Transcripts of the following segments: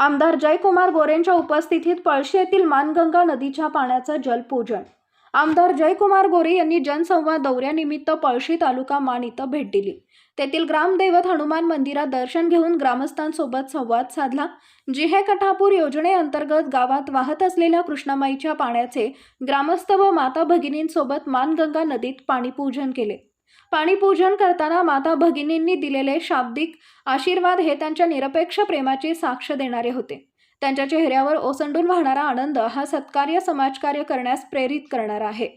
आमदार जयकुमार गोरेंच्या उपस्थितीत पळशी येथील मानगंगा नदीच्या पाण्याचं जलपूजन. आमदार जयकुमार गोरे यांनी जनसंवाद दौऱ्यानिमित्त पळशी तालुका मान इथं भेट दिली. तेथील ग्रामदैवत हनुमान मंदिरात दर्शन घेऊन ग्रामस्थांसोबत संवाद साधला जिहे कठापूर योजनेअंतर्गत गावात वाहत असलेल्या कृष्णामाईच्या पाण्याचे ग्रामस्थ व माता भगिनींसोबत मानगंगा नदीत पाणीपूजन केले. पाणीपूजन करताना माता भगिनींनी दिलेले शाब्दिक आशीर्वाद हे त्यांच्या निरपेक्ष प्रेमाची साक्ष देणारे होते. त्यांच्या चेहऱ्यावर ओसंडून वाहणारा आनंद हा सत्कार्य समाजकार्य करण्यास प्रेरित करणारा आहे.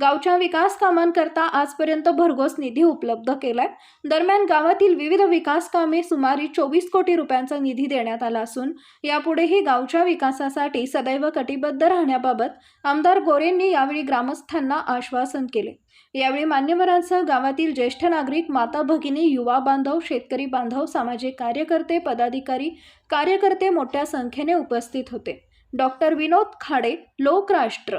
गावच्या विकास कामांकरता आजपर्यंत भरघोस निधी उपलब्ध केलाय. दरम्यान गावातील विविध विकास कामे सुमारे चोवीस कोटी रुपयांचा निधी देण्यात आला असून यापुढेही गावच्या विकासासाठी सदैव कटिबद्ध राहण्याबाबत आमदार गोरेंनी यावेळी ग्रामस्थांना आश्वासन केले. यावेळी मान्यवरांसह गावातील ज्येष्ठ नागरिक माता भगिनी युवा बांधव शेतकरी बांधव सामाजिक कार्यकर्ते पदाधिकारी कार्यकर्ते मोठ्या संख्येने उपस्थित होते. Doctor Vinod Khade Lokrashtra